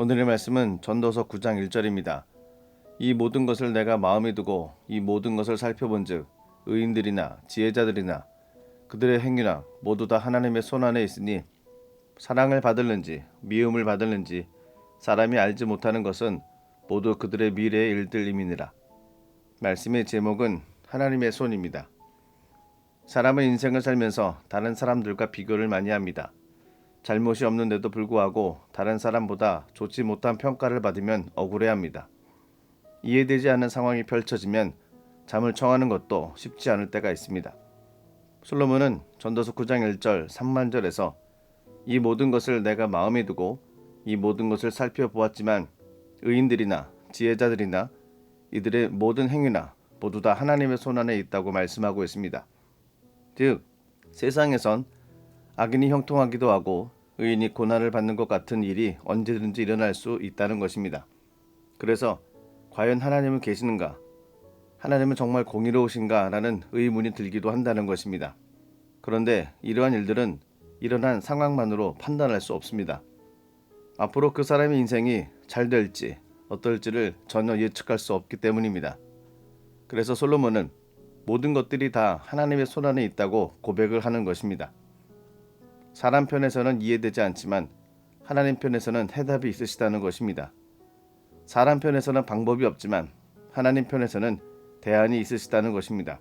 오늘의 말씀은 전도서 9장 1절입니다. 이 모든 것을 내가 마음에 두고 이 모든 것을 살펴본즉 의인들이나 지혜자들이나 그들의 행위나 모두 다 하나님의 손 안에 있으니 사랑을 받을는지 미움을 받을는지 사람이 알지 못하는 것은 모두 그들의 미래의 일들임이니라. 말씀의 제목은 하나님의 손입니다. 사람은 인생을 살면서 다른 사람들과 비교를 많이 합니다. 잘못이 없는데도 불구하고 다른 사람보다 좋지 못한 평가를 받으면 억울해합니다. 이해되지 않는 상황이 펼쳐지면 잠을 청하는 것도 쉽지 않을 때가 있습니다. 솔로몬은 전도서 9장 1절 3만절에서 이 모든 것을 내가 마음에 두고 이 모든 것을 살펴보았지만 의인들이나 지혜자들이나 이들의 모든 행위나 모두 다 하나님의 손 안에 있다고 말씀하고 있습니다. 즉 세상에선 악인이 형통하기도 하고 의인이 고난을 받는 것 같은 일이 언제든지 일어날 수 있다는 것입니다. 그래서 과연 하나님은 계시는가? 하나님은 정말 공의로우신가 라는 의문이 들기도 한다는 것입니다. 그런데 이러한 일들은 일어난 상황만으로 판단할 수 없습니다. 앞으로 그 사람의 인생이 잘 될지 어떨지를 전혀 예측할 수 없기 때문입니다. 그래서 솔로몬은 모든 것들이 다 하나님의 손 안에 있다고 고백을 하는 것입니다. 사람 편에서는 이해되지 않지만 하나님 편에서는 해답이 있으시다는 것입니다. 사람 편에서는 방법이 없지만 하나님 편에서는 대안이 있으시다는 것입니다.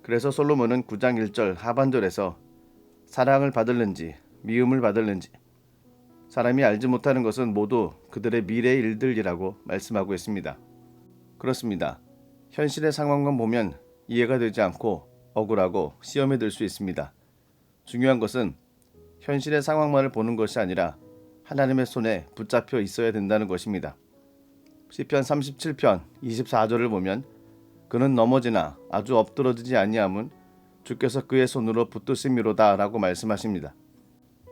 그래서 솔로몬은 9장 1절 하반절에서 사랑을 받을는지 미움을 받을는지 사람이 알지 못하는 것은 모두 그들의 미래의 일들이라고 말씀하고 있습니다. 그렇습니다. 현실의 상황만 보면 이해가 되지 않고 억울하고 시험에 들 수 있습니다. 중요한 것은 현실의 상황만을 보는 것이 아니라 하나님의 손에 붙잡혀 있어야 된다는 것입니다. 시편 37편 24절을 보면 그는 넘어지나 아주 엎드러지지 아니함은 주께서 그의 손으로 붙드심이로다라고 말씀하십니다.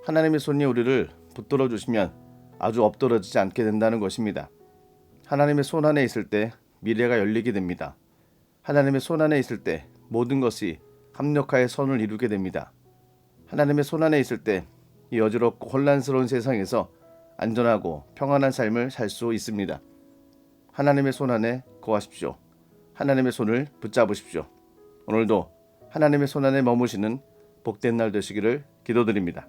하나님의 손이 우리를 붙들어 주시면 아주 엎드러지지 않게 된다는 것입니다. 하나님의 손 안에 있을 때 미래가 열리게 됩니다. 하나님의 손 안에 있을 때 모든 것이 합력하여 선을 이루게 됩니다. 하나님의 손 안에 있을 때이 어지럽고 혼란스러운 세상에서 안전하고 평안한 삶을 살 수 있습니다. 하나님의 손 안에 거하십시오. 하나님의 손을 붙잡으십시오. 오늘도 하나님의 손 안에 머무시는 복된 날 되시기를 기도드립니다.